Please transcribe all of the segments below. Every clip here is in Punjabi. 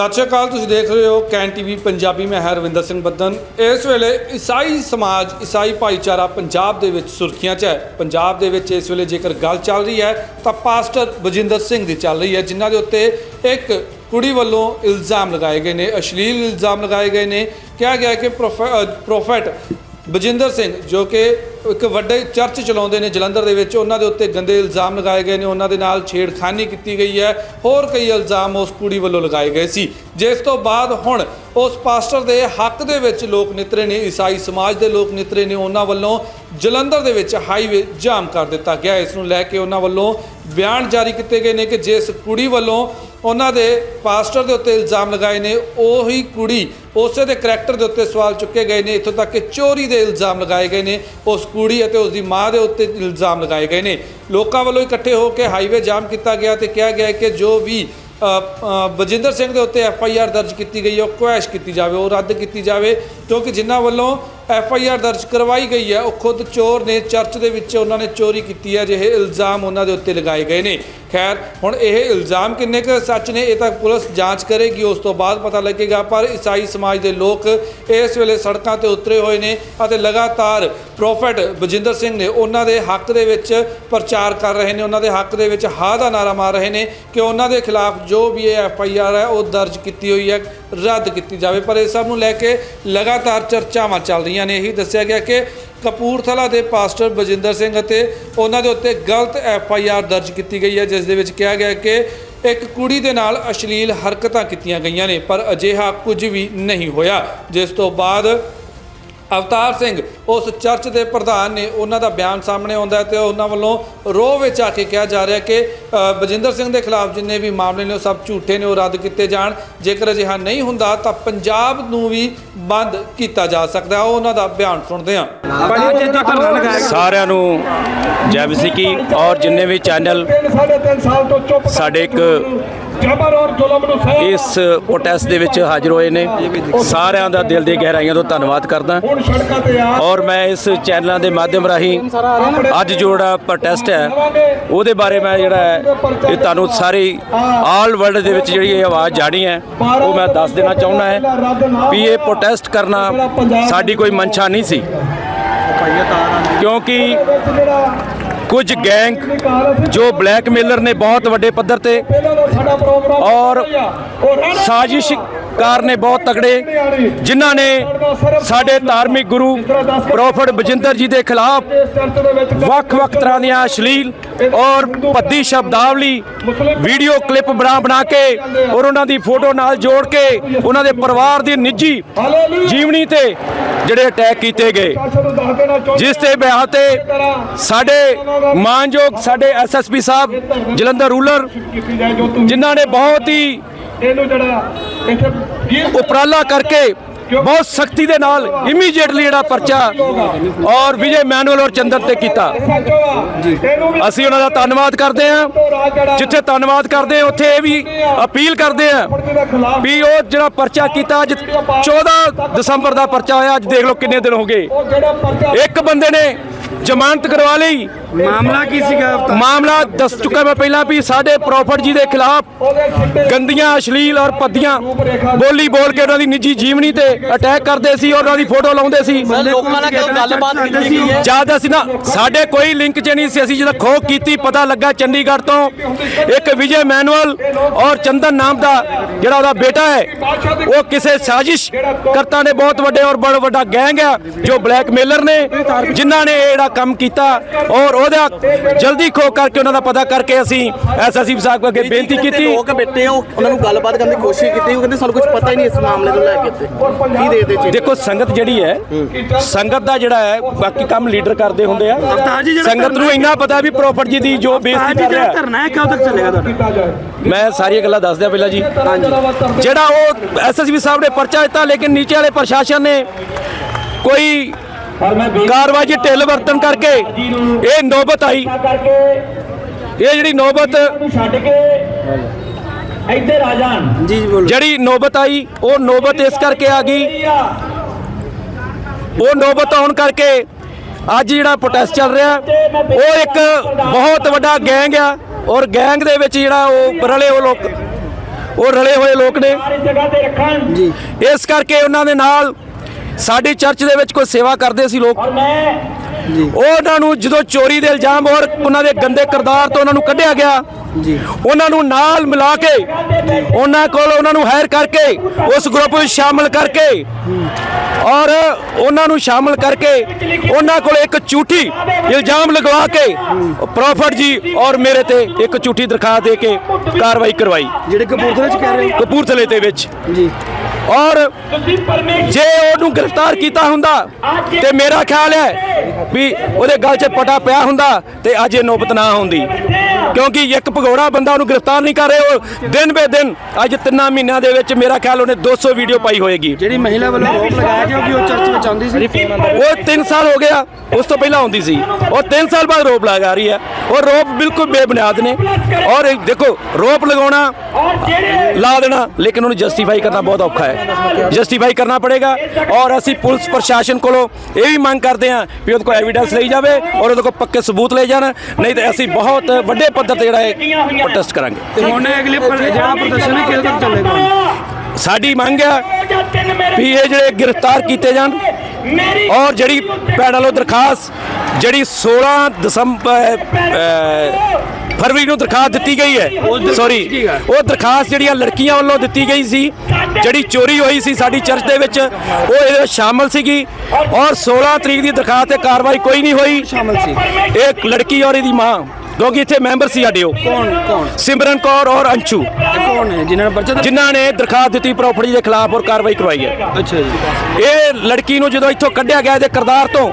ਸਤਿ ਸ਼੍ਰੀ ਅਕਾਲ, ਤੁਸੀਂ ਦੇਖ ਰਹੇ ਹੋ ਕੈਨ ਟੀਵੀ ਪੰਜਾਬੀ, ਮੈਂ ਹਾਂ ਰਵਿੰਦਰ ਸਿੰਘ ਬੱਦਨ। ਇਸ ਵੇਲੇ ਈਸਾਈ ਸਮਾਜ, ਈਸਾਈ ਭਾਈਚਾਰਾ ਪੰਜਾਬ ਦੇ ਵਿੱਚ ਸੁਰਖੀਆਂ 'ਚ ਹੈ। ਪੰਜਾਬ ਦੇ ਵਿੱਚ ਇਸ ਵੇਲੇ ਜੇਕਰ ਗੱਲ ਚੱਲ ਰਹੀ ਹੈ, ਤਾਂ ਪਾਸਟਰ ਬਜਿੰਦਰ ਸਿੰਘ ਦੀ ਚੱਲ ਰਹੀ ਹੈ, ਜਿਨ੍ਹਾਂ ਦੇ ਉੱਤੇ ਇੱਕ ਕੁੜੀ ਵੱਲੋਂ ਇਲਜ਼ਾਮ ਲਗਾਏ ਗਏ ਨੇ, ਅਸ਼ਲੀਲ ਇਲਜ਼ਾਮ ਲਗਾਏ ਗਏ ਨੇ। ਕਿਹਾ ਗਿਆ ਕਿ ਪ੍ਰੋਫੈ- ਪ੍ਰੋਫੈਟ ਬਜਿੰਦਰ ਸਿੰਘ, ਜੋ ਕਿ ਇੱਕ ਵੱਡੇ ਚਰਚ ਚਲਾਉਂਦੇ ਨੇ ਜਲੰਧਰ ਦੇ ਵਿੱਚ, ਉਹਨਾਂ ਦੇ ਉੱਤੇ ਗੰਦੇ ਇਲਜ਼ਾਮ ਲਗਾਏ ਗਏ ਨੇ, ਉਹਨਾਂ ਦੇ ਨਾਲ ਛੇੜਖਾਨੀ ਕੀਤੀ ਗਈ ਹੈ। ਹੋਰ ਕਈ ਇਲਜ਼ਾਮ ਉਸ ਕੁੜੀ ਵੱਲੋਂ ਲਗਾਏ ਗਏ ਸੀ। ਜਿਸ ਤੋਂ ਬਾਅਦ ਹੁਣ ਉਸ ਪਾਸਟਰ ਦੇ ਹੱਕ ਦੇ ਵਿੱਚ ਲੋਕ ਨਿਤਰੇ ਨੇ, ਈਸਾਈ ਸਮਾਜ ਦੇ ਲੋਕ ਨਿਤਰੇ ਨੇ, ਉਹਨਾਂ ਵੱਲੋਂ ਜਲੰਧਰ ਦੇ ਵਿੱਚ ਹਾਈਵੇ ਜਾਮ ਕਰ ਦਿੱਤਾ ਗਿਆ। ਇਸ ਨੂੰ ਲੈ ਕੇ ਉਹਨਾਂ ਵੱਲੋਂ ਬਿਆਨ ਜਾਰੀ ਕੀਤੇ ਗਏ ਨੇ ਕਿ ਜਿਸ ਕੁੜੀ ਵੱਲੋਂ ਉਹਨਾਂ ਦੇ ਪਾਸਟਰ ਦੇ ਉੱਤੇ ਇਲਜ਼ਾਮ ਲਗਾਏ ਨੇ, ਉਹੀ ਕੁੜੀ ਉਸੇ ਦੇ ਕਰੈਕਟਰ ਦੇ ਉੱਤੇ ਸਵਾਲ ਚੁੱਕੇ ਗਏ ਨੇ, ਇੱਥੋਂ ਤੱਕ ਕਿ ਚੋਰੀ ਦੇ ਇਲਜ਼ਾਮ ਲਗਾਏ ਗਏ ਨੇ, ਉਸ ਕੁੜੀ ਅਤੇ ਉਸ ਦੀ ਮਾਂ ਦੇ ਉੱਤੇ ਇਲਜ਼ਾਮ ਲਗਾਏ ਗਏ ਨੇ। ਲੋਕਾਂ ਵੱਲੋਂ ਇਕੱਠੇ ਹੋ ਕੇ ਹਾਈਵੇ ਜਾਮ ਕੀਤਾ ਗਿਆ ਤੇ ਕਿਹਾ ਗਿਆ ਕਿ ਜੋ ਵੀ ਬਜਿੰਦਰ ਸਿੰਘ ਦੇ ਉੱਤੇ ਐਫ ਆਈ ਆਰ ਦਰਜ ਕੀਤੀ ਗਈ ਉਹ ਕੁਐਸ਼ ਕੀਤੀ ਜਾਵੇ, ਉਹ ਰੱਦ ਕੀਤੀ ਜਾਵੇ, ਕਿਉਂਕਿ ਜਿਨ੍ਹਾਂ ਵੱਲੋਂ ਐਫ ਆਈ ਆਰ ਦਰਜ ਕਰਵਾਈ ਗਈ ਹੈ। ਉਹ ਖੁਦ ਚੋਰ ਨੇ, ਚਰਚ ਦੇ ਵਿੱਚ ਉਹਨਾਂ ਨੇ ਚੋਰੀ ਕੀਤੀ ਹੈ, ਜਿਹੇ ਇਲਜ਼ਾਮ ਉਹਨਾਂ ਦੇ ਉੱਤੇ ਲਗਾਏ ਗਏ ਨੇ। ਖੈਰ, ਹੁਣ ਇਹ ਇਲਜ਼ਾਮ ਕਿੰਨੇ ਕੁ ਸੱਚ ਨੇ, ਇਹ ਤਾਂ ਪੁਲਿਸ ਜਾਂਚ ਕਰੇਗੀ, ਉਸ ਤੋਂ ਬਾਅਦ ਪਤਾ ਲੱਗੇਗਾ। ਪਰ ਈਸਾਈ ਸਮਾਜ ਦੇ ਲੋਕ ਇਸ ਵੇਲੇ ਸੜਕਾਂ ਤੇ ਉਤਰੇ ਹੋਏ ਨੇ ਅਤੇ ਲਗਾਤਾਰ ਪ੍ਰੋਫੈਟ ਬਜਿੰਦਰ ਸਿੰਘ ਨੇ ਉਹਨਾਂ ਦੇ ਹੱਕ ਦੇ ਵਿੱਚ ਪ੍ਰਚਾਰ ਕਰ ਰਹੇ ਨੇ। ਉਹਨਾਂ ਦੇ ਹੱਕ ਦੇ ਵਿੱਚ ਹਾ ਦਾ ਨਾਰਾ ਮਾਰ ਰਹੇ ਨੇ ਕਿ ਉਹਨਾਂ ਦੇ ਖਿਲਾਫ ਜੋ ਵੀ ਇਹ ਐਫ ਆਈ ਆਰ ਹੈ, ਉਹ ਦਰਜ ਕੀਤੀ ਹੋਈ ਹੈ, ਰੱਦ ਕੀਤੀ ਜਾਵੇ। ਪਰ ਇਹ ਸਭ ਨੂੰ ਲੈ ਕੇ ਲਗਾਤਾਰ ਚਰਚਾਵਾਂ ਚੱਲ ਰਹੀਆਂ ਨੇ ਇਹੀ ਦੱਸਿਆ ਗਿਆ ਕਿ ਕਪੂਰਥਲਾ ਦੇ ਪਾਸਟਰ ਬਜਿੰਦਰ ਸਿੰਘ ਅਤੇ ਉਹਨਾਂ ਦੇ ਉੱਤੇ ਗਲਤ ਐਫ ਆਈ ਆਰ ਦਰਜ ਕੀਤੀ ਗਈ ਹੈ, ਜਿਸ ਦੇ ਵਿੱਚ ਕਿਹਾ ਗਿਆ ਕਿ ਇੱਕ ਕੁੜੀ ਦੇ ਨਾਲ ਅਸ਼ਲੀਲ ਹਰਕਤਾਂ ਕੀਤੀਆਂ ਗਈਆਂ ਨੇ, ਪਰ ਅਜਿਹਾ ਕੁਝ ਵੀ ਨਹੀਂ ਹੋਇਆ। ਜਿਸ ਤੋਂ ਬਾਅਦ ਅਵਤਾਰ ਸਿੰਘ ਉਸ ਚਰਚ ਦੇ ਪ੍ਰਧਾਨ ਨੇ ਉਹਨਾਂ ਦਾ ਬਿਆਨ ਸਾਹਮਣੇ ਆਉਂਦਾ ਹੈ ਤੇ ਉਹਨਾਂ ਵੱਲੋਂ ਰੋਹ ਵਿੱਚ ਆ ਕੇ ਕਿਹਾ ਜਾ ਰਿਹਾ ਕਿ ਬਜਿੰਦਰ ਸਿੰਘ ਦੇ ਖਿਲਾਫ ਜਿੰਨੇ ਵੀ ਮਾਮਲੇ ਨੇ ਉਹ ਸਭ ਝੂਠੇ ਨੇ ਉਹ ਰੱਦ ਕੀਤੇ ਜਾਣ। ਜੇਕਰ ਅਜਿਹਾ ਨਹੀਂ ਹੁੰਦਾ ਤਾਂ ਪੰਜਾਬ ਨੂੰ ਵੀ ਬੰਦ ਕੀਤਾ ਜਾ ਸਕਦਾ ਹੈ। ਉਹ ਉਹਨਾਂ ਦਾ ਬਿਆਨ ਸੁਣਦੇ ਹਾਂ। ਸਾਰਿਆਂ ਨੂੰ ਜੈ ਮਸੀਹ ਔਰ ਜਿੰਨੇ ਵੀ ਚੈਨਲ ਸਾਢੇ ਤਿੰਨ ਸਾਲ ਤੋਂ ਚੁੱਪ ਸਾਡੇ ਇੱਕ ਇਸ ਪ੍ਰੋਟੈਸਟ ਦੇ ਵਿੱਚ ਹਾਜ਼ਰ ਹੋਏ ਨੇ। ਸਾਰਿਆਂ ਦਾ ਦਿਲ ਦੀ ਗਹਿਰਾਈਆਂ ਤੋਂ ਧੰਨਵਾਦ ਕਰਦਾ। ਔਰ ਮੈਂ ਇਸ ਚੈਨਲਾਂ ਦੇ ਮਾਧਿਅਮ ਰਾਹੀਂ ਅੱਜ ਜਿਹੜਾ ਪ੍ਰੋਟੈਸਟ ਹੈ ਉਹਦੇ ਬਾਰੇ ਮੈਂ ਜਿਹੜਾ ਹੈ ਇਹ ਤੁਹਾਨੂੰ ਸਾਰੀ ਆਲ ਵਰਲਡ ਦੇ ਵਿੱਚ ਜਿਹੜੀ ਇਹ ਆਵਾਜ਼ ਜਾਣੀ ਹੈ ਉਹ ਮੈਂ ਦੱਸ ਦੇਣਾ ਚਾਹੁੰਦਾ ਹੈ ਵੀ ਇਹ ਪ੍ਰੋਟੈਸਟ ਕਰਨਾ ਸਾਡੀ ਕੋਈ ਮਨਸ਼ਾ ਨਹੀਂ ਸੀ। ਕਿਉਂਕਿ ਕੁਝ ਗੈਂਗ ਜੋ ਬਲੈਕਮੇਲਰ ਨੇ ਬਹੁਤ ਵੱਡੇ ਪੱਧਰ ਤੇ ਔਰ ਸਾਜ਼ਿਸ਼ਕਾਰ ਨੇ ਬਹੁਤ ਤਗੜੇ ਜਿਨ੍ਹਾਂ ਨੇ ਸਾਡੇ ਧਾਰਮਿਕ ਗੁਰੂ ਪ੍ਰੋਫਟ ਬਜਿੰਦਰ ਜੀ ਦੇ ਖਿਲਾਫ ਵੱਖ-ਵੱਖ ਤਰ੍ਹਾਂ ਦੀਆਂ ਅਸ਼ਲੀਲ ਔਰ ਭੱਦੀ ਸ਼ਬਦਾਵਲੀ ਵੀਡੀਓ ਕਲਿੱਪ ਬਣਾ ਬਣਾ ਕੇ ਔਰ ਉਹਨਾਂ ਦੀ ਫੋਟੋ ਨਾਲ ਜੋੜ ਕੇ ਉਹਨਾਂ ਦੇ ਪਰਿਵਾਰ ਦੀ ਨਿੱਜੀ ਜੀਵਨੀ ਤੇ ਜਿਹੜੇ ਅਟੈਕ ਕੀਤੇ ਗਏ। ਜਿਸ ਤੇ ਬਿਆਹ ਤੇ ਸਾਡੇ ਮਾਨਯੋਗ ਸਾਡੇ ਐਸਐਸਪੀ ਸਾਹਿਬ ਜਲੰਧਰ ਰੂਲਰ ਜਿਨ੍ਹਾਂ ਨੇ ਬਹੁਤ ਹੀ ਇਹਨੂੰ ਜਿਹੜਾ ਉਪਰਾਲਾ ਕਰਕੇ ਬਹੁਤ ਸਖਤੀ ਦੇ ਨਾਲ ਇਮੀਡੀਏਟਲੀ ਜਿਹੜਾ ਪਰਚਾ ਔਰ ਵਿਜੇ ਮੈਨੂਅਲ ਔਰ ਚੰਦਰ ਤੇ ਕੀਤਾ। ਅਸੀਂ ਉਹਨਾਂ ਦਾ ਧੰਨਵਾਦ ਕਰਦੇ ਹਾਂ। ਜਿੱਥੇ ਧੰਨਵਾਦ ਕਰਦੇ ਉੱਥੇ ਇਹ ਵੀ ਅਪੀਲ ਕਰਦੇ ਹਾਂ ਵੀ ਉਹ ਜਿਹੜਾ ਪਰਚਾ ਕੀਤਾ ਅੱਜ 14 ਦਸੰਬਰ ਦਾ ਪਰਚਾ ਹੋਇਆ ਅੱਜ ਦੇਖ ਲਓ ਕਿੰਨੇ ਦਿਨ ਹੋ ਗਏ। ਇੱਕ ਬੰਦੇ ਨੇ ਜ਼ਮਾਨਤ ਕਰਵਾ ਲਈ। ਮਾਮਲਾ ਕੀ ਸੀਗਾ ਮਾਮਲਾ ਦੱਸ ਚੁੱਕਾ ਮੈਂ ਪਹਿਲਾਂ ਵੀ ਸਾਡੇ ਪ੍ਰੋਫਟ ਜੀ ਦੇ ਖਿਲਾਫ ਗੰਦੀਆਂ ਅਸ਼ਲੀਲ ਔਰ ਪੱਦੀਆਂ ਬੋਲੀ ਬੋਲ ਕੇ ਉਹਨਾਂ ਦੀ ਨਿੱਜੀ ਜੀਵਨੀ ਤੇ ਅਟੈਕ ਕਰਦੇ ਸੀ ਔਰ ਉਹਨਾਂ ਦੀ ਫੋਟੋ ਲਾਉਂਦੇ ਸੀ। ਲੋਕਾਂ ਨਾਲ ਗੱਲਬਾਤ ਕੀਤੀ ਗਈ ਹੈ। ਜ਼ਿਆਦਾ ਸੀ ਨਾ ਸਾਡੇ ਕੋਈ ਲਿੰਕ ਚ ਨਹੀਂ ਸੀ ਅਸੀਂ ਜਦੋਂ ਖੋਹ ਕੀਤੀ ਪਤਾ ਲੱਗਾ ਚੰਡੀਗੜ੍ਹ ਤੋਂ ਇੱਕ ਵਿਜੇ ਮੈਨੂਅਲ ਔਰ ਚੰਦਨ ਨਾਮ ਦਾ ਜਿਹੜਾ ਉਹਦਾ ਬੇਟਾ ਹੈ ਉਹ ਕਿਸੇ ਸਾਜ਼ਿਸ਼ ਕਰਤਾ ਨੇ ਬਹੁਤ ਵੱਡੇ ਔਰ ਬੜਾ ਵੱਡਾ ਗੈਂਗ ਆ ਜੋ ਬਲੈਕਮੇਲਰ ਨੇ ਜਿਨ੍ਹਾਂ ਨੇ ਇਹ ਜਿਹੜਾ ਕੰਮ ਕੀਤਾ ਔਰ ਉਹਦਾ ਜਲਦੀ ਖੋਹ ਕਰਕੇ ਉਹਨਾਂ ਦਾ ਪਤਾ ਕਰਕੇ ਅਸੀਂ ਐਸਐਸਪੀ ਸਾਹਿਬ ਅੱਗੇ ਬੇਨਤੀ ਕੀਤੀ। ਲੋਕ ਬੈਠੇ ਉਹ ਉਹਨਾਂ ਨੂੰ ਗੱਲਬਾਤ ਕਰਨ ਦੀ ਕੋਸ਼ਿਸ਼ ਕੀਤੀ ਉਹ ਕਹਿੰਦੇ ਸਾਨੂੰ ਕੁਝ ਪਤਾ ਹੀ ਨਹੀਂ ਇਸ ਮਾਮਲੇ ਨੂੰ ਲੈ ਕੇ ਤੇ ਕੀ ਦੇ ਦੇ ਚੀਜ਼ ਦੇਖੋ ਸੰਗਤ ਜਿਹੜੀ ਹੈ ਸੰਗਤ ਦਾ ਜਿਹੜਾ ਹੈ ਬਾਕੀ ਕੰਮ ਲੀਡਰ ਕਰਦੇ ਹੁੰਦੇ ਆ। ਸੰਗਤ ਨੂੰ ਇੰਨਾ ਪਤਾ ਵੀ ਪ੍ਰੋਫਟ ਜੀ ਦੀ ਜੋ ਬੇਇੱਜ਼ਤੀ ਕਰ ਰਿਹਾ ਧਰਨਾ ਹੈ ਕਦੋਂ ਤੱਕ ਚੱਲੇਗਾ ਤੁਹਾਡਾ? ਮੈਂ ਸਾਰੀਆਂ ਗੱਲਾਂ ਦੱਸ ਦਿਆਂ ਪਹਿਲਾਂ ਜੀ। ਜਿਹੜਾ ਉਹ ਐਸਐਸਪੀ ਸਾਹਿਬ ਨੇ ਪਰਚਾ ਦਿੱਤਾ ਲੇਕਿਨ ਨੀਚੇ ਵਾਲੇ ਪ੍ਰਸ਼ਾਸਨ ਨੇ ਕੋਈ ਕਾਰਵਾਈ 'ਚ ਢਿੱਲ ਵਰਤਨ ਕਰਕੇ ਇਹ ਨੌਬਤ ਆਈ। ਇਹ ਜਿਹੜੀ ਨੌਬਤ ਛੱਡ ਕੇ ਇੱਧਰ ਆ ਜਾਣ। ਜੀ ਬੋਲੋ। ਜਿਹੜੀ ਨੌਬਤ ਆਈ ਉਹ ਨੌਬਤ ਇਸ ਕਰਕੇ ਆ ਗਈ। ਉਹ ਨੌਬਤ ਆਉਣ ਕਰਕੇ ਅੱਜ ਜਿਹੜਾ ਪ੍ਰੋਟੈਸਟ ਚੱਲ ਰਿਹਾ ਉਹ ਇੱਕ ਬਹੁਤ ਵੱਡਾ ਗੈਂਗ ਆ ਔਰ ਗੈਂਗ ਦੇ ਵਿੱਚ ਜਿਹੜਾ ਉਹ ਰਲੇ ਉਹ ਲੋਕ ਉਹ ਰਲੇ ਹੋਏ ਲੋਕ ਨੇ। ਸਾਰੀ ਜਗ੍ਹਾ ਤੇ ਰੱਖਣ। ਜੀ। ਇਸ ਕਰਕੇ ਉਹਨਾਂ ਦੇ ਨਾਲ ਸਾਡੀ ਚਰਚ ਦੇ ਵਿੱਚ ਕੋਈ ਸੇਵਾ ਕਰਦੇ ਸੀ ਲੋਕ। ਔਰ ਮੈਂ ਉਹਨਾਂ ਨੂੰ ਜਦੋਂ ਚੋਰੀ ਦੇ ਇਲਜ਼ਾਮ ਔਰ ਉਹਨਾਂ ਦੇ ਗੰਦੇ ਕਿਰਦਾਰ ਤੋਂ ਉਹਨਾਂ ਨੂੰ ਕੱਢਿਆ ਗਿਆ ਜੀ। ਉਹਨਾਂ ਨੂੰ ਨਾਲ ਮਿਲਾ ਕੇ ਉਹਨਾਂ ਕੋਲ ਉਹਨਾਂ ਨੂੰ ਹਾਇਰ ਕਰਕੇ ਉਸ ਗਰੁੱਪ ਵਿੱਚ ਸ਼ਾਮਲ ਕਰਕੇ ਔਰ ਉਹਨਾਂ ਨੂੰ ਸ਼ਾਮਲ ਕਰਕੇ ਉਹਨਾਂ ਕੋਲ ਇੱਕ ਝੂਠੀ ਇਲਜ਼ਾਮ ਲਗਵਾ ਕੇ ਪ੍ਰੋਫਟ ਜੀ ਔਰ ਮੇਰੇ ਤੇ ਇੱਕ ਝੂਠੀ ਦਰਖਾਸਤ ਦੇ ਕੇ ਕਾਰਵਾਈ ਕਰਵਾਈ। ਜਿਹੜੇ ਕਪੂਰਥਲੇ ਚ ਕਹਿ ਰਹੇ ਕਪੂਰਥਲੇ ਦੇ ਵਿੱਚ। ਜੀ। ਔਰ ਜੇ ਉਹਨੂੰ ਗ੍ਰਿਫਤਾਰ ਕੀਤਾ ਹੁੰਦਾ, ਤੇ ਮੇਰਾ ਖਿਆਲ ਹੈ ਵੀ ਉਹਦੇ ਗਲ 'ਚ ਪਟਾ ਪਿਆ ਹੁੰਦਾ ਤੇ ਅੱਜ ਇਹ ਨੌਬਤ ਨਾ ਹੁੰਦੀ ਕਿਉਂਕਿ ਇੱਕ ਭਗੌੜਾ ਬੰਦਾ ਉਹਨੂੰ ਗ੍ਰਿਫਤਾਰ ਨਹੀਂ ਕਰ ਰਹੇ ਉਹ ਦਿਨ ਬੇ ਦਿਨ ਅੱਜ ਤਿੰਨਾਂ ਮਹੀਨਿਆਂ ਦੇ ਵਿੱਚ ਮੇਰਾ ਖਿਆਲ ਉਹਨੇ 200 ਵੀਡੀਓ ਪਾਈ ਹੋਏਗੀ। ਜਿਹੜੀ ਮਹਿਲਾ ਵੱਲੋਂ ਆਰੋਪ ਲਗਾਇਆ ਗਿਆ ਕਿ ਉਹ ਚਰਚ ਵਿੱਚ ਆਉਂਦੀ ਸੀ। ਉਹ 3 ਸਾਲ ਹੋ ਗਿਆ ਉਸ ਤੋਂ ਪਹਿਲਾਂ ਆਉਂਦੀ ਸੀ। ਉਹ 3 ਸਾਲ ਬਾਅਦ ਰੋਪ ਲਗਾ ਰਹੀ ਹੈ। ਉਹ ਰੋਪ ਬਿਲਕੁਲ ਬੇਬੁਨਿਆਦ ਨੇ। ਔਰ ਦੇਖੋ ਰੋਪ ਲਗਾਉਣਾ ਲਾ ਦੇਣਾ ਲੇਕਿਨ ਉਹਨੂੰ ਜਸਟੀਫਾਈ ਕਰਨਾ ਬਹੁਤ ਔਖਾ ਹੈ। ਜਸਟੀਫਾਈ ਕਰਨਾ ਪੜੇਗਾ। ਔਰ ਅਸੀਂ ਪੁਲਿਸ ਪ੍ਰਸ਼ਾਸਨ ਕੋਲੋਂ ਇਹ ਵੀ ਮੰਗ ਕਰਦੇ ਹਾਂ ਵੀ ਉਹਦੇ ਕੋਲ ਐਵੀਡੈਂਸ ਲਈ ਜਾਵੇ ਔਰ ਉਹਦੇ ਕੋਲ ਪੱਕੇ ਸਬੂਤ ਲੈ ਜਾਣ। ਨਹੀਂ ਤੇ ਅਸੀਂ ਬਹੁਤ ਵੱਡੇ ਪੱਧਰ ਤੇ ਜਿਹੜਾ ਹੈ ਪ੍ਰੋਟੈਸਟ ਕਰਾਂਗੇ। ਤੇ ਹੁਣ ਅਗਲੇ ਜਿਹੜਾ ਪ੍ਰਦਰਸ਼ਨ ਹੈ ਕਿਹਦੇ ਤੱਕ ਚੱਲੇਗਾ? ਸਾਡੀ ਮੰਗ ਹੈ ਵੀ ਇਹ ਜਿਹੜੇ ਗ੍ਰਿਫਤਾਰ ਕੀਤੇ ਜਾਣ ਔਰ ਜਿਹੜੀ ਪੈਡਲੋ ਦਰਖਾਸਤ ਜਿਹੜੀ 16 ਦਸੰਬਰ ਫਰਵਰੀ ਨੂੰ ਦਰਖਾਸਤ ਦਿੱਤੀ ਗਈ ਹੈ। ਸੌਰੀ ਉਹ ਦਰਖਾਸਤ ਜਿਹੜੀਆਂ ਲੜਕੀਆਂ ਵੱਲੋਂ ਦਿੱਤੀ ਗਈ ਸੀ ਜਿਹੜੀ ਚੋਰੀ ਹੋਈ ਸੀ ਸਾਡੀ ਚਰਚ ਦੇ ਵਿੱਚ ਉਹ ਇਹਦੇ ਵਿੱਚ ਸ਼ਾਮਲ ਸੀਗੀ ਔਰ 16 ਤਰੀਕ ਦੀ ਦਰਖਾਸਤ ਤੇ ਕਾਰਵਾਈ ਕੋਈ ਨਹੀਂ ਹੋਈ। ਸ਼ਾਮਲ ਸੀ। ਇੱਕ ਲੜਕੀ ਔਰ ਇਹਦੀ ਮਾਂ। ਕਿਉਂਕਿ ਇੱਥੇ ਮੈਂਬਰ ਸੀ ਸਾਡੇ ਉਹ। ਕੌਣ ਕੌਣ? ਸਿਮਰਨ ਕੌਰ ਔਰ ਅੰਸ਼ੂ। ਇਹ ਕੌਣ ਹੈ ਜਿਨ੍ਹਾਂ ਨੇ ਪਰਚਾ ਜਿਨ੍ਹਾਂ ਨੇ ਦਰਖਾਸਤ ਦਿੱਤੀ ਪ੍ਰਾਪਰਟੀ ਦੇ ਖਿਲਾਫ ਔਰ ਕਾਰਵਾਈ ਕਰਵਾਈ ਹੈ। ਅੱਛਾ ਜੀ। ਇਹ ਲੜਕੀ ਨੂੰ ਜਦੋਂ ਇੱਥੋਂ ਕੱਢਿਆ ਗਿਆ ਇਹਦੇ ਕਰਤਾਰ ਤੋਂ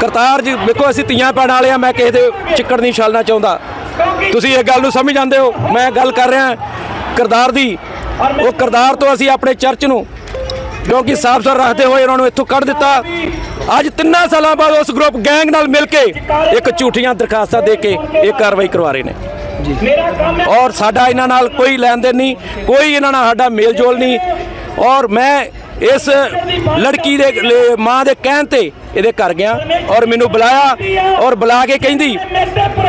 ਕਰਤਾਰ ਜੀ ਵੇਖੋ ਅਸੀਂ ਤੀਆਂ ਪੈਣ ਵਾਲੇ ਆ ਮੈਂ ਕਿਸੇ ਦੇ ਚਿੱਕੜ ਨਹੀਂ ਛਾਲਣਾ ਚਾਹੁੰਦਾ। ਤੁਸੀਂ ਇਹ ਗੱਲ ਨੂੰ ਸਮਝ ਜਾਂਦੇ ਹੋ? ਮੈਂ ਗੱਲ ਕਰ ਰਿਹਾ ਕਰਤਾਰ ਦੀ। ਉਹ ਕਰਤਾਰ ਤੋਂ ਅਸੀਂ ਆਪਣੇ ਚਰਚ ਨੂੰ ਕਿਉਂਕਿ ਸਾਫ਼ ਸੁਥਰਾ ਰੱਖਦੇ ਹੋਏ ਉਹਨਾਂ ਨੂੰ ਇੱਥੋਂ ਕੱਢ ਦਿੱਤਾ। ਅੱਜ ਤਿੰਨਾਂ ਸਾਲਾਂ ਬਾਅਦ ਉਸ ਗਰੁੱਪ ਗੈਂਗ ਨਾਲ ਮਿਲ ਕੇ ਇੱਕ ਝੂਠੀਆਂ ਦਰਖਾਸਤਾਂ ਦੇ ਕੇ ਇਹ ਕਾਰਵਾਈ ਕਰਵਾ ਰਹੇ ਨੇ। ਹੈ ਔਰ ਸਾਡਾ ਇਹਨਾਂ ਨਾਲ ਕੋਈ ਲੈਣ ਦੇਣ ਨਹੀਂ ਕੋਈ ਇਹਨਾਂ ਨਾਲ ਸਾਡਾ ਮੇਲ ਜੋਲ ਨਹੀਂ। ਔਰ ਮੈਂ ਇਸ ਲੜਕੀ ਦੇ ਮਾਂ ਦੇ ਕਹਿਣ ਤੇ ਇਹਦੇ ਘਰ ਗਿਆ ਔਰ ਮੈਨੂੰ ਬੁਲਾਇਆ ਔਰ ਬੁਲਾ ਕੇ ਕਹਿੰਦੀ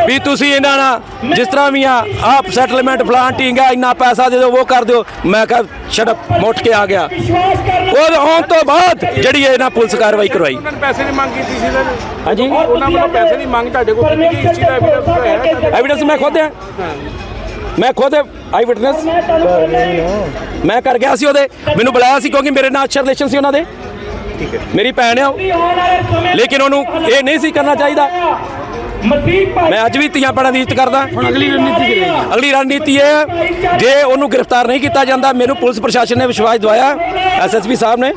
ਵੀ ਤੁਸੀਂ ਇਹਨਾਂ ਨਾਲ ਜਿਸ ਤਰ੍ਹਾਂ ਵੀ ਆ ਆਪ ਸੈਟਲਮੈਂਟ ਫਲਾਨ ਟੀਂਗਾ ਇੰਨਾ ਪੈਸਾ ਦੇ ਦਿਓ ਉਹ ਕਰ ਦਿਓ। ਮੈਂ ਕਿਹਾ ਛੜਪ ਮੁੱਟ ਕੇ ਆ ਗਿਆ। ਉਹ ਆਉਣ ਤੋਂ ਬਾਅਦ ਜਿਹੜੀ ਇਹਨਾਂ ਪੁਲਿਸ ਕਾਰਵਾਈ ਕਰਵਾਈ। ਪੈਸੇ ਦੀ ਮੰਗ ਕੀਤੀ ਸੀ ਇਹਨਾਂ ਨੇ ਹਾਂਜੀ? ਉਹਨਾਂ ਵੱਲੋਂ ਪੈਸੇ ਦੀ ਮੰਗ ਤੁਹਾਡੇ ਕੋਲ ਕੀਤੀ ਗਈ ਇਸ ਚੀਜ਼ ਦਾ ਐਵੀਡੈਂਸ ਹੈ ਤੁਹਾਡੇ ਐਵੀਡੈਂਸ ਮੈਂ ਖੁਦ ਹੈ ਮੈਂ ਖੁਦ ਆਈ ਵਿਟਨੈਸ ਮੈਂ ਕਰ ਗਿਆ ਸੀ ਉਹਦੇ। ਮੈਨੂੰ ਬੁਲਾਇਆ ਸੀ ਕਿਉਂਕਿ ਮੇਰੇ ਨਾਲ ਅੱਛਾ ਰਿਲੇਸ਼ਨ ਸੀ ਉਹਨਾਂ ਦੇ। ਠੀਕ ਹੈ ਮੇਰੀ ਭੈਣ ਹੈ ਉਹ। ਲੇਕਿਨ ਉਹਨੂੰ ਇਹ ਨਹੀਂ ਸੀ ਕਰਨਾ ਚਾਹੀਦਾ। ਮੈਂ ਅੱਜ ਵੀ ਧੀਆਂ ਭੈਣਾਂ ਦੀ ਇੱਜ਼ਤ ਕਰਦਾ। ਹੁਣ ਅਗਲੀ ਰਣਨੀਤੀ ਕੀ ਰਹੇਗੀ ਅਗਲੀ ਰਣਨੀਤੀ ਇਹ ਹੈ ਜੇ ਉਹਨੂੰ ਗ੍ਰਿਫਤਾਰ ਨਹੀਂ ਕੀਤਾ ਜਾਂਦਾ ਮੈਨੂੰ ਪੁਲਿਸ ਪ੍ਰਸ਼ਾਸਨ ਨੇ ਵਿਸ਼ਵਾਸ ਦਵਾਇਆ ਐਸਐਸਪੀ ਸਾਹਿਬ ਨੇ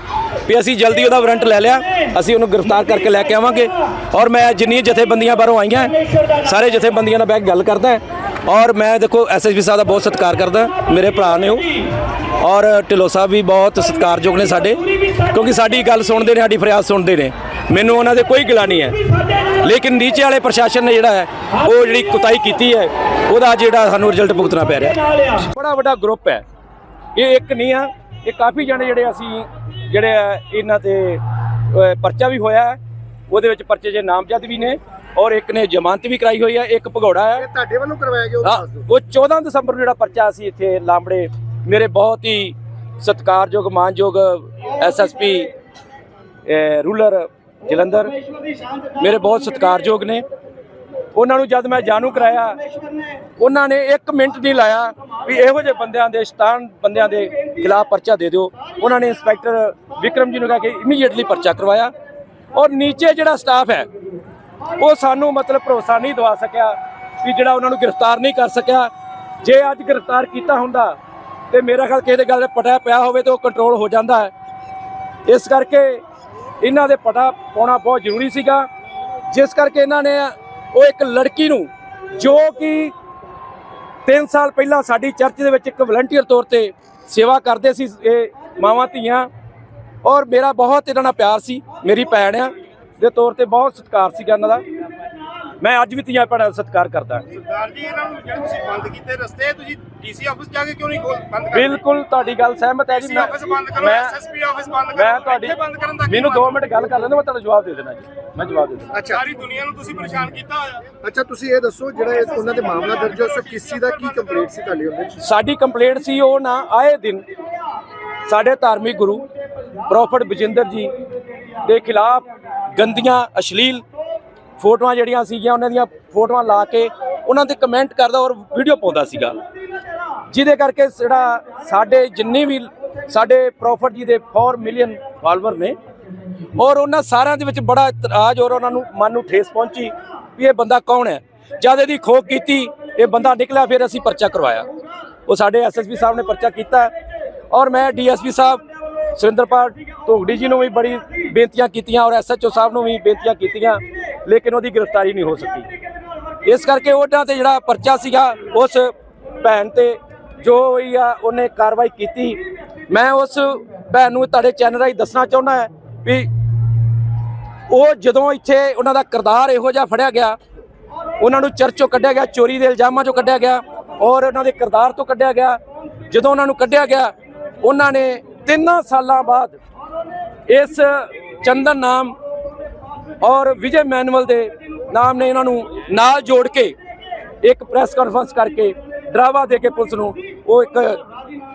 ਵੀ ਅਸੀਂ ਜਲਦੀ ਉਹਦਾ ਵਾਰੰਟ ਲੈ ਲਿਆ ਅਸੀਂ ਉਹਨੂੰ ਗ੍ਰਿਫਤਾਰ ਕਰਕੇ ਲੈ ਕੇ ਆਵਾਂਗੇ। ਔਰ ਮੈਂ ਜਿੰਨੀ ਜਥੇਬੰਦੀਆਂ ਬਾਹਰੋਂ ਆਈਆਂ ਸਾਰੇ ਜਥੇਬੰਦੀਆਂ ਨਾਲ ਬੈਠ ਕੇ ਗੱਲ ਕਰਦਾ ਔਰ ਮੈਂ ਦੇਖੋ ਐਸਐਸਪੀ ਸਾਹਿਬ ਦਾ ਬਹੁਤ ਸਤਿਕਾਰ ਕਰਦਾ ਮੇਰੇ ਭਰਾ ਨੇ ਉਹ। ਔਰ ਢਿੱਲੋਂ ਸਾਹਿਬ ਵੀ ਬਹੁਤ ਸਤਿਕਾਰਯੋਗ ਨੇ ਸਾਡੇ। ਕਿਉਂਕਿ ਸਾਡੀ ਗੱਲ ਸੁਣਦੇ ਨੇ ਸਾਡੀ ਫਰਿਆਦ ਸੁਣਦੇ ਨੇ। ਮੈਨੂੰ ਉਹਨਾਂ ਦੇ ਕੋਈ ਗਿਲਾ ਨਹੀਂ ਹੈ। ਲੇਕਿਨ ਨੀਚੇ ਵਾਲੇ ਪ੍ਰਸ਼ਾਸਨ ਨੇ ਜਿਹੜਾ ਹੈ ਉਹ ਜਿਹੜੀ ਕੁਤਾਈ ਕੀਤੀ ਹੈ ਉਹਦਾ ਜਿਹੜਾ ਸਾਨੂੰ ਰਿਜ਼ਲਟ ਭੁਗਤਣਾ ਪੈ ਰਿਹਾ ਬੜਾ ਵੱਡਾ ਗਰੁੱਪ ਹੈ। ਇਹ ਇੱਕ ਨਹੀਂ ਆ ਇਹ ਕਾਫੀ ਜਣੇ ਜਿਹੜੇ ਅਸੀਂ ਜਿਹੜੇ ਇਹਨਾਂ ਤੇ ਪਰਚਾ ਵੀ ਹੋਇਆ। ਉਹਦੇ ਵਿੱਚ ਪਰਚੇ 'ਚ ਨਾਮਜ਼ਦ ਵੀ ਨੇ ਔਰ ਇੱਕ ਨੇ ਜ਼ਮਾਨਤ ਵੀ ਕਰਾਈ ਹੋਈ ਹੈ ਇੱਕ ਭਗੌੜਾ ਹੈ। ਤੁਹਾਡੇ ਵੱਲੋਂ ਕਰਵਾਇਆ ਗਿਆ ਉਹ 14 ਦਸੰਬਰ ਨੂੰ ਜਿਹੜਾ ਪਰਚਾ ਸੀ ਇੱਥੇ ਲਾਂਬੜੇ ਮੇਰੇ ਬਹੁਤ ਹੀ ਸਤਿਕਾਰਯੋਗ ਮਾਨਯੋਗ ਐਸਐਸਪੀ ਰੂਲਰ ਜਲੰਧਰ, ਮੇਰੇ ਬਹੁਤ ਸਤਿਕਾਰਯੋਗ ਨੇ। ਉਹਨਾਂ ਨੂੰ ਜਦ ਮੈਂ ਜਾਣੂ ਕਰਾਇਆ, ਉਹਨਾਂ ਨੇ 1 ਮਿੰਟ ਨਹੀਂ ਲਾਇਆ ਵੀ ਇਹੋ ਜਿਹੇ ਬੰਦਿਆਂ ਦੇ ਸਤਾਨ ਬੰਦਿਆਂ ਦੇ ਖਿਲਾਫ ਪਰਚਾ ਦੇ ਦਿਓ। ਉਹਨਾਂ ਨੇ ਇੰਸਪੈਕਟਰ ਵਿਕਰਮ ਜੀ ਨੂੰ ਕਹਿ ਕੇ ਇਮੀਡੀਏਟਲੀ ਪਰਚਾ ਕਰਵਾਇਆ। ਔਰ ਨੀਚੇ ਜਿਹੜਾ ਸਟਾਫ ਹੈ, ਉਹ ਸਾਨੂੰ ਮਤਲਬ ਭਰੋਸਾ ਨਹੀਂ ਦਵਾ ਸਕਿਆ ਵੀ ਜਿਹੜਾ ਉਹਨਾਂ ਨੂੰ ਗ੍ਰਿਫਤਾਰ ਨਹੀਂ ਕਰ ਸਕਿਆ। ਜੇ ਅੱਜ ਗ੍ਰਿਫਤਾਰ ਕੀਤਾ ਹੁੰਦਾ ਤੇ ਮੇਰਾ ਖਿਆਲ ਕਿਸੇ ਦੇ ਗੱਲ ਤੇ ਪਟਾ ਪਿਆ ਹੋਵੇ ਤੇ ਉਹ ਕੰਟਰੋਲ ਹੋ ਜਾਂਦਾ ਹੈ। ਇਸ ਕਰਕੇ ਇਹਨਾਂ ਦੇ ਪਟਾ ਪਾਉਣਾ ਬਹੁਤ ਜ਼ਰੂਰੀ ਸੀਗਾ। ਜਿਸ ਕਰਕੇ ਇਹਨਾਂ ਨੇ ਉਹ ਇੱਕ ਲੜਕੀ ਨੂੰ, ਜੋ ਕਿ 3 ਸਾਲ ਪਹਿਲਾਂ ਸਾਡੀ ਚਰਚ ਦੇ ਵਿੱਚ ਇੱਕ ਵਲੰਟੀਅਰ ਤੌਰ ਤੇ ਸੇਵਾ ਕਰਦੇ ਸੀ, ਇਹ ਮਾਵਾਂ ਧੀਆਂ। ਔਰ ਮੇਰਾ ਬਹੁਤ ਇਹਨਾਂ ਨਾਲ ਪਿਆਰ ਸੀ, ਮੇਰੀ ਭੈਣ ਆ, ਦੇ ਤੌਰ ਤੇ ਬਹੁਤ ਸਤਿਕਾਰ ਸੀਗਾ ਇਹਨਾਂ ਦਾ। ਮੈਂ ਅੱਜ ਵੀ ਧੀਆਂ ਭੈਣਾਂ ਦਾ ਸਤਿਕਾਰ ਕਰਦਾ। ਸਰਦਾਰ ਜੀ ਇਹਨਾਂ ਨੂੰ ਜਿਹੜੇ ਤੁਸੀਂ ਬੰਦ ਕੀਤੇ ਰਸਤੇ ਤੁਸੀਂ ਡੀਸੀ ਆਫਿਸ ਜਾ ਕੇ ਕਿਉਂ ਨਹੀਂ ਖੋਲ ਬੰਦ ਕਰਦੇ? ਬਿਲਕੁਲ ਤੁਹਾਡੀ ਗੱਲ ਸਹਿਮਤ ਹੈ ਜੀ। ਡੀਸੀ ਆਫਿਸ ਬੰਦ ਕਰੋ ਮੈਂ ਐਸਐਸਪੀ ਆਫਿਸ ਬੰਦ ਕਰੋ ਮੈਂ ਤੁਹਾਡੀ ਇੱਥੇ ਬੰਦ ਕਰਨ ਦਾ ਕੀ ਮੈਨੂੰ 2 ਮਤਲਬ? ਮਿੰਟ ਗੱਲ ਕਰ ਲੈਂਦਾ ਮੈਂ ਤੁਹਾਨੂੰ ਜਵਾਬ ਦੇ ਦੇਣਾ ਜੀ। ਮੈਂ ਜਵਾਬ ਦੇ ਦੇਣਾ ਸਾਰੀ ਦੁਨੀਆ ਨੂੰ ਤੁਸੀਂ ਪਰੇਸ਼ਾਨ ਕੀਤਾ ਹੋਇਆ। ਅੱਛਾ ਤੁਸੀਂ ਇਹ ਦੱਸੋ ਜਿਹੜਾ ਇਹ ਉਹਨਾਂ ਦੇ ਮਾਮਲਾ ਦਰਜ ਹੈ ਉਸ ਕਿਸ ਚੀਜ਼ ਦਾ ਕੀ ਕੰਪਲੇਂਟ ਸੀ ਤੁਹਾਡੀ ਉਹਦੇ ਵਿੱਚ? ਸਾਡੀ ਕੰਪਲੇਂਟ ਸੀ ਉਹ ਨਾ ਆਏ ਦਿਨ ਸਾਡੇ ਧਾਰਮਿਕ ਗੁਰੂ ਪ੍ਰੋਫਟ ਬਜਿੰਦਰ ਜੀ ਦੇ ਖਿਲਾਫ ਗੰਦੀਆਂ ਅਸ਼ਲੀਲ ਫੋਟੋਆਂ ਜਿਹੜੀਆਂ ਸੀਗੀਆਂ, ਉਹਨਾਂ ਦੀਆਂ ਫੋਟੋਆਂ ਲਾ ਕੇ ਉਹਨਾਂ ਤੇ ਕਮੈਂਟ ਕਰਦਾ ਔਰ ਵੀਡੀਓ ਪਾਉਂਦਾ ਸੀਗਾ। ਜਿਹਦੇ ਕਰਕੇ ਜਿਹੜਾ ਸਾਡੇ ਜਿੰਨੇ ਵੀ, ਸਾਡੇ ਪ੍ਰੋਫਟ ਜੀ ਦੇ 4 ਮਿਲੀਅਨ ਫਾਲੋਅਰ ਨੇ, ਔਰ ਉਹਨਾਂ ਸਾਰਿਆਂ ਦੇ ਵਿੱਚ ਬੜਾ ਇਤਰਾਜ਼ ਔਰ ਉਹਨਾਂ ਨੂੰ ਮਨ ਨੂੰ ਠੇਸ ਪਹੁੰਚੀ ਵੀ ਇਹ ਬੰਦਾ ਕੌਣ ਹੈ। ਜਦ ਇਹਦੀ ਖੋਕ ਕੀਤੀ, ਇਹ ਬੰਦਾ ਨਿਕਲਿਆ, ਫਿਰ ਅਸੀਂ ਪਰਚਾ ਕਰਵਾਇਆ। ਉਹ ਸਾਡੇ ਐਸਐਸਪੀ ਸਾਹਿਬ ਨੇ ਪਰਚਾ ਕੀਤਾ ਔਰ ਮੈਂ ਡੀਐਸਪੀ ਸਾਹਿਬ, ਸੁਰਿੰਦਰਪਾਲ ਧੋਗੜੀ ਜੀ ਨੂੰ ਵੀ ਬੜੀ ਬੇਨਤੀਆਂ ਕੀਤੀਆਂ ਔਰ ਐਸਐਚਓ ਸਾਹਿਬ ਨੂੰ ਵੀ ਬੇਨਤੀਆਂ ਕੀਤੀਆਂ ਲੇਕਿਨ ਉਹਦੀ ਗ੍ਰਿਫਤਾਰੀ ਨਹੀਂ ਹੋ ਸਕੀ। ਇਸ ਕਰਕੇ ਉਹਨਾਂ ਤੇ ਜਿਹੜਾ ਪਰਚਾ ਸੀਗਾ, ਉਸ ਭੈਣ ਤੇ ਜੋ ਹੋਈ ਆ, ਉਹਨੇ ਕਾਰਵਾਈ ਕੀਤੀ। ਮੈਂ ਉਸ ਭੈਣ ਨੂੰ ਤੁਹਾਡੇ ਚੈਨਲ ਰਾਹੀਂ ਦੱਸਣਾ ਚਾਹੁੰਦਾ ਹਾਂ ਵੀ ਉਹ ਜਦੋਂ ਇੱਥੇ ਉਹਨਾਂ ਦਾ ਕਿਰਦਾਰ ਇਹੋ ਜਿਹਾ ਫੜਿਆ ਗਿਆ, ਉਹਨਾਂ ਨੂੰ ਚਰਚੋਂ ਕੱਢਿਆ ਗਿਆ, ਚੋਰੀ ਦੇ ਇਲਜ਼ਾਮਾਂ ਚੋਂ ਕੱਢਿਆ ਗਿਆ ਔਰ ਉਹਨਾਂ ਦੇ ਕਿਰਦਾਰ ਤੋਂ ਕੱਢਿਆ ਗਿਆ। ਜਦੋਂ ਉਹਨਾਂ ਨੂੰ ਕੱਢਿਆ ਗਿਆ, ਉਹਨਾਂ ਨੇ ਤਿੰਨਾਂ ਸਾਲਾਂ ਬਾਅਦ ਇਸ ਚੰਦਨ ਨਾਮ ਔਰ ਵਿਜੇ ਮੈਨੂਅਲ ਦੇ ਨਾਮ ਨੇ ਇਹਨਾਂ ਨੂੰ ਨਾਲ ਜੋੜ ਕੇ ਇੱਕ ਪ੍ਰੈਸ ਕਾਨਫਰੰਸ ਕਰਕੇ ਡਰਾਵਾ ਦੇ ਕੇ ਪੁਲਿਸ ਨੂੰ ਉਹ ਇੱਕ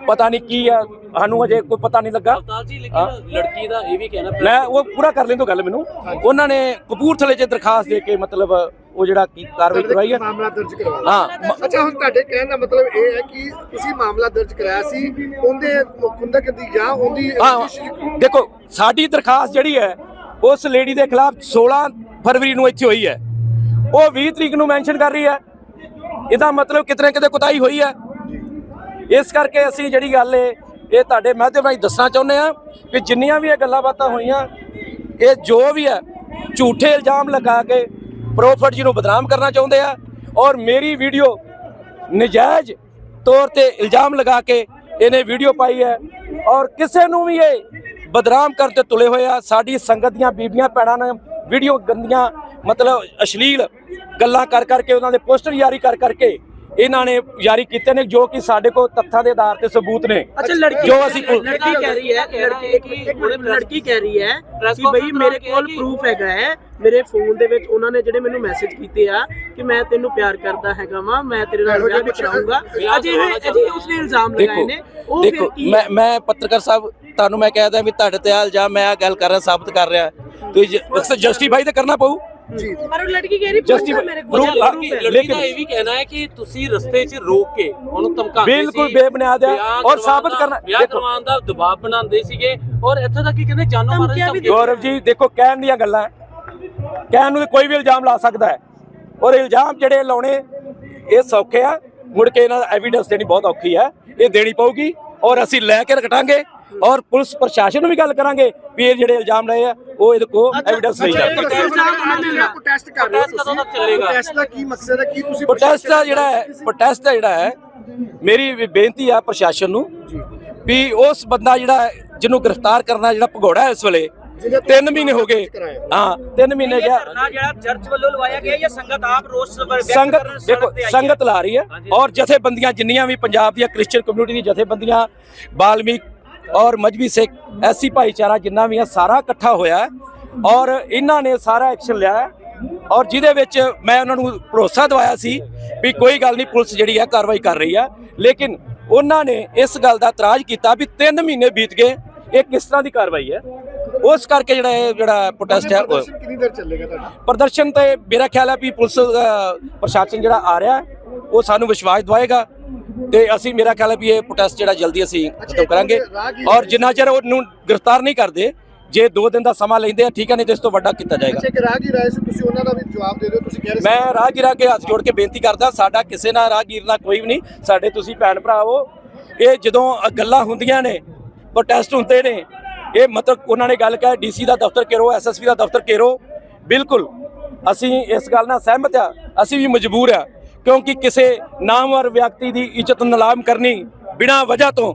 ਪਤਾ ਨਹੀਂ ਕੀ ਆ ਸਾਨੂੰ ਅਜੇ ਕੋਈ ਪਤਾ ਨਹੀਂ ਲੱਗਾ। ਜੀ। ਲੇਕਿਨ ਲੜਕੀ ਦਾ ਇਹ ਵੀ ਕਹਿਣਾ ਮੈਂ ਉਹ ਪੂਰਾ ਕਰ ਲੈਣ ਤੋਂ ਗੱਲ ਮੈਨੂੰ। ਉਹਨਾਂ ਨੇ ਕਪੂਰਥਲੇ 'ਚ ਦਰਖਾਸਤ ਦੇ ਕੇ ਮਤਲਬ ਉਹ ਜਿਹੜਾ ਕੀ ਕਾਰਵਾਈ ਕਰਵਾਈ ਹੈ। ਮਾਮਲਾ ਦਰਜ ਕਰਵਾਇਆ। ਹਾਂ ਅੱਛਾ ਹੁਣ ਤੁਹਾਡੇ ਕਹਿਣ ਦਾ ਮਤਲਬ ਇਹ ਹੈ ਕਿ ਤੁਸੀਂ ਮਾਮਲਾ ਦਰਜ ਕਰਾਇਆ ਸੀ ਉਹਦੇ ਖੁੰਦਕ ਦੀ ਜਾਂ ਉਹਦੀ ਹਾਂ ਦੇਖੋ ਸਾਡੀ ਦਰਖਾਸਤ ਜਿਹੜੀ ਹੈ ਉਸ ਲੇਡੀ ਦੇ ਖਿਲਾਫ 16 ਫਰਵਰੀ ਨੂੰ ਇੱਥੇ ਹੋਈ ਹੈ। ਉਹ 20 ਤਰੀਕ ਨੂੰ ਮੈਂਸ਼ਨ ਕਰ ਰਹੀ ਹੈ। ਇਹਦਾ ਮਤਲਬ ਕਿਤਨੇ ਕਿਤੇ ਕੁਤਾਈ ਹੋਈ ਹੈ। ਇਸ ਕਰਕੇ ਅਸੀਂ ਜਿਹੜੀ ਗੱਲ ਏ, ਇਹ ਤੁਹਾਡੇ ਮਾਧਿਅਮ ਰਾਹੀਂ ਦੱਸਣਾ ਚਾਹੁੰਦੇ ਆ ਕਿ ਜਿੰਨੀਆਂ ਵੀ ਇਹ ਗੱਲਾਂ ਬਾਤਾਂ ਹੋਈਆਂ, ਇਹ ਜੋ ਵੀ ਹੈ, ਝੂਠੇ ਇਲਜ਼ਾਮ ਲਗਾ ਕੇ ਪ੍ਰੋਫਟ ਜੀ ਨੂੰ ਬਦਨਾਮ ਕਰਨਾ ਚਾਹੁੰਦੇ ਆ ਔਰ ਮੇਰੀ ਵੀਡੀਓ ਨਜਾਇਜ਼ ਤੌਰ ਤੇ ਇਲਜ਼ਾਮ ਲਗਾ ਕੇ ਇਹਨੇ ਵੀਡੀਓ ਪਾਈ ਹੈ। ਔਰ ਕਿਸੇ ਨੂੰ ਵੀ ਇਹ ਬਦਨਾਮ ਕਰਨ ਤੇ ਤੁਲੇ ਹੋਏ ਆ। ਸਾਡੀ ਸੰਗਤ ਦੀਆਂ ਬੀਬੀਆਂ ਭੈਣਾਂ ਨੇ ਵੀਡੀਓ ਗੰਦੀਆਂ ਮਤਲਬ ਅਸ਼ਲੀਲ ਗੱਲਾਂ ਕਰ ਕਰਕੇ ਉਹਨਾਂ ਦੇ ਪੋਸਟਰ ਜਾਰੀ ਕਰ ਕਰਕੇ ਇਹਨਾਂ ਨੇ ਜਾਰੀ ਕੀਤੇ ਨੇ ਜੋ ਕਿ ਸਾਡੇ ਕੋਲ ਤੱਥਾਂ ਦੇ ਆਧਾਰ ਤੇ ਸਬੂਤ ਨੇ। ਅੱਛਾ ਲੜਕੀ ਜੋ ਅਸੀਂ ਲੜਕੀ ਕਹਿ ਰਹੀ ਹੈ ਲੜਕੀ ਇੱਕ ਇੱਕ ਲੜਕੀ ਕਹਿ ਰਹੀ ਹੈ ਕਿ ਬਈ ਮੇਰੇ ਕੋਲ ਪ੍ਰੂਫ ਹੈਗਾ ਹੈ ਮੇਰੇ ਫੋਨ ਦੇ ਵਿੱਚ ਉਹਨਾਂ ਨੇ ਜਿਹੜੇ ਮੈਨੂੰ ਮੈਸੇਜ ਕੀਤੇ ਆ ਕਿ ਮੈਂ ਤੈਨੂੰ ਪਿਆਰ ਕਰਦਾ ਹੈਗਾ ਵਾਂ ਮੈਂ ਤੇਰੇ ਨਾਲ ਵਿਆਹ ਵੀ ਕਰਾਉਂਗਾ ਅਜੇ ਅਜੇ ਉਸਨੇ ਇਲਜ਼ਾਮ ਲਗਾਏ ਨੇ। ਉਹ ਫਿਰ ਕੀ ਮੈਂ ਮੈਂ ਪੱਤਰਕਾਰ ਸਾਹਿਬ ਤੁਹਾਨੂੰ ਮੈਂ ਕਹਿਦਾ ਵੀ ਤੁਹਾਡੇ ਤੇ ਆ ਇਲਜ਼ਾਮ ਮੈਂ ਆ ਗੱਲ ਕਰ ਰਿਹਾ ਸਾਬਤ ਕਰ ਰਿਹਾ। ਤੁਸੀਂ ਜਸਟੀਫਾਈ ਤਾਂ ਕਰਨਾ ਪਊ। ਪਰ ਉਹ ਲੜਕੀ ਕਹਿ ਰਹੀ Justify- ਪ੍ਰੂਫ ਮੇਰੇ ਕੋਲ proof- proof ਲੜਕੀ- ਹੈ। ਲੜਕੀ ਲੜਕੀ ਦਾ ਦਾ ਇਹ ਵੀ ਕਹਿਣਾ ਹੈ ਕਿ ਤੁਸੀਂ ਰਸਤੇ 'ਚ ਰੋਕ ਕੇ ਉਹਨੂੰ ਧਮਕਾਉਂਦੇ ਸੀ। ਬਿਲਕੁਲ ਬੇਬੁਨਿਆਦ ਹੈ ਵਿਆਹ ਔਰ ਕਰਵਾਉਣ ਸਾਬਤ ਦਾ- ਕਰਨਾ- ਵਿਆਹ ਦੇਖੋ। ਕਰਵਾਉਣ ਦਾ ਦਬਾਅ ਬਣਾਉਂਦੇ ਸੀਗੇ। ਔਰ ਇੱਥੇ ਤੱਕ ਕਿ ਕਹਿੰਦੇ ਜਾਨੋਂ ਮਾਰਨ ਦੀ ਗੌਰਵ ਧਮਕੀ ਗੌਰਵ ਜੀ ਦੇਖੋ ਕਹਿਣ ਦੀਆਂ ਗੱਲਾਂ। ਕਹਿਣ ਨੂੰ ਕੋਈ ਵੀ ਇਲਜ਼ਾਮ ਲਾ ਸਕਦਾ ਹੈ। ਔਰ ਇਲਜ਼ਾਮ ਜਿਹੜੇ ਲਾਉਣੇ ਇਹ ਸੌਖੇ ਆ। ਮੁੜ ਕੇ ਇਹਨਾਂ ਦਾ ਐਵੀਡੈਂਸ ਦੇਣੀ ਬਹੁਤ ਔਖੀ ਹੈ। ਇਹ ਦੇਣੀ ਪਊਗੀ ਔਰ ਅਸੀਂ ਲੈ ਕੇ ਰਖਾਂਗੇ ਔਰ ਪੁਲਿਸ ਪ੍ਰਸ਼ਾਸਨ ਨੂੰ ਵੀ ਗੱਲ ਕਰਾਂਗੇ ਵੀ ਇਹ ਜਿਹੜੇ ਇਲਜ਼ਾਮ ਲਏ ਆ ਉਹ ਇਹਦੇ ਕੋਲ ਐਵੀਡੈਂਸ ਨਹੀਂ ਹੈ ਪ੍ਰੋਟੈਸਟ ਕਰ ਰਹੇ ਹੋ ਦਾ ਕੀ ਮਕਸਦ ਹੈ? ਕੀ ਤੁਸੀਂ ਪ੍ਰੋਟੈਸਟ ਦਾ ਜਿਹੜਾ ਹੈ ਪ੍ਰੋਟੈਸਟ ਦਾ ਜਿਹੜਾ ਹੈ ਮੇਰੀ ਬੇਨਤੀ ਆ ਪ੍ਰਸ਼ਾਸਨ ਨੂੰ ਵੀ ਉਸ ਬੰਦਾ ਜਿਹੜਾ ਜਿਹਨੂੰ ਗ੍ਰਿਫਤਾਰ ਕਰਨਾ ਜਿਹੜਾ ਭਗੌੜਾ ਹੈ ਇਸ ਵੇਲੇ 3 ਮਹੀਨੇ ਹੋ ਗਏ। ਹਾਂ 3 ਮਹੀਨੇ ਗਿਆ। ਜਿਹੜਾ ਚਰਚ ਵੱਲੋਂ ਲਵਾਇਆ ਗਿਆ ਜਾਂ ਸੰਗਤ ਆਪ ਰੋਸ ਸੰਗਤ ਦੇਖੋ? ਸੰਗਤ ਲਾ ਰਹੀ ਹੈ ਔਰ ਜਥੇਬੰਦੀਆਂ ਜਿੰਨੀਆਂ ਵੀ ਪੰਜਾਬ ਦੀਆਂ ਕ੍ਰਿਸਚੀਅਨ ਕਮਿਊਨਿਟੀ ਦੀ ਜਥੇਬੰਦੀਆਂ ਬਾਲਮੀਕ ਔਰ ਮਜਬੀ ਸਿੱਖ ਐਸੀ ਭਾਈਚਾਰਾ ਜਿੰਨਾ ਵੀ ਹੈ ਸਾਰਾ ਇਕੱਠਾ ਹੋਇਆ ਔਰ ਇਹਨਾਂ ਨੇ ਸਾਰਾ ਐਕਸ਼ਨ ਲਿਆ ਹੈ ਔਰ ਜਿਹਦੇ ਵਿੱਚ ਮੈਂ ਉਹਨਾਂ ਨੂੰ ਭਰੋਸਾ ਦਿਵਾਇਆ ਸੀ ਵੀ ਕੋਈ ਗੱਲ ਨਹੀਂ ਪੁਲਿਸ ਜਿਹੜੀ ਹੈ ਕਾਰਵਾਈ ਕਰ ਰਹੀ ਹੈ। ਲੇਕਿਨ ਉਹਨਾਂ ਨੇ ਇਸ ਗੱਲ ਦਾ ਇਤਰਾਜ਼ ਕੀਤਾ ਵੀ 3 ਮਹੀਨੇ ਬੀਤ ਗਏ ਇਹ ਕਿਸ ਤਰ੍ਹਾਂ ਦੀ ਕਾਰਵਾਈ ਹੈ? ਉਸ ਕਰਕੇ ਜਿਹੜਾ ਇਹ ਜਿਹੜਾ ਪ੍ਰੋਟੈਸਟ ਹੈ ਉਹ ਕਿੰਨੀ ਦੇਰ ਚੱਲੇਗਾ ਤੁਹਾਡਾ? ਪ੍ਰਦਰਸ਼ਨ ਤੇ ਮੇਰਾ ਖਿਆਲ ਹੈ ਵੀ ਪੁਲਿਸ ਪ੍ਰਸ਼ਾਸਨ ਜਿਹੜਾ ਆ ਰਿਹਾ ਉਹ ਸਾਨੂੰ ਵਿਸ਼ਵਾਸ ਦਵਾਏਗਾ ਤੇ ਅਸੀਂ ਮੇਰਾ ਖਿਆਲ ਹੈ ਵੀ ਇਹ ਪ੍ਰੋਟੈਸਟ ਜਿਹੜਾ ਜਲਦੀ ਅਸੀਂ ਖਤਮ ਕਰਾਂਗੇ। ਔਰ ਜਿੰਨਾ ਚਿਰ ਉਹਨੂੰ ਗ੍ਰਿਫਤਾਰ ਨਹੀਂ ਕਰਦੇ ਜੇ 2 ਦਿਨ ਦਾ ਸਮਾਂ ਲੈਂਦੇ ਆ ਠੀਕ ਹੈ ਨਹੀਂ ਤੇ ਇਸ ਤੋਂ ਵੱਡਾ ਕੀਤਾ ਜਾਏਗਾ। ਅੱਛਾ ਇੱਕ ਰਾਹਗੀਰ ਆਏ ਸੀ ਤੁਸੀਂ ਉਹਨਾਂ ਦਾ ਵੀ ਜਵਾਬ ਦੇ ਦਿਓ ਤੁਸੀਂ ਕਹਿ ਰਹੇ ਮੈਂ ਰਾਹਗੀਰਾਂ ਕੇ ਹੱਥ ਜੋੜ ਕੇ ਬੇਨਤੀ ਕਰਦਾ ਸਾਡਾ ਕਿਸੇ ਨਾਲ ਰਾਹਗੀਰ ਨਾਲ ਕੋਈ ਵੀ ਨਹੀਂ ਸਾਡੇ ਤੁਸੀਂ ਭੈਣ ਭਰਾ ਹੋ। ਇਹ ਜਦੋਂ ਗੱਲਾਂ ਹੁੰਦੀਆਂ ਨੇ ਪ੍ਰੋਟੈਸਟ ਹੁੰਦੇ ਨੇ ਇਹ ਮਤਲਬ ਉਹਨਾਂ ਨੇ ਗੱਲ ਕਹੀ, ਡੀਸੀ ਦਾ ਦਫ਼ਤਰ ਘੇਰੋ, ਐਸਐਸਪੀ ਦਾ ਦਫ਼ਤਰ ਘੇਰੋ। ਬਿਲਕੁਲ, ਅਸੀਂ ਇਸ ਗੱਲ ਨਾਲ ਸਹਿਮਤ ਆ ਅਸੀਂ ਵੀ ਮਜਬੂਰ ਆ ਕਿਉਂਕਿ ਕਿਸੇ ਨਾਮਵਰ ਵਿਅਕਤੀ ਦੀ ਇੱਜ਼ਤ ਨਿਲਾਮ ਕਰਨੀ ਬਿਨਾਂ ਵਜ੍ਹਾ ਤੋਂ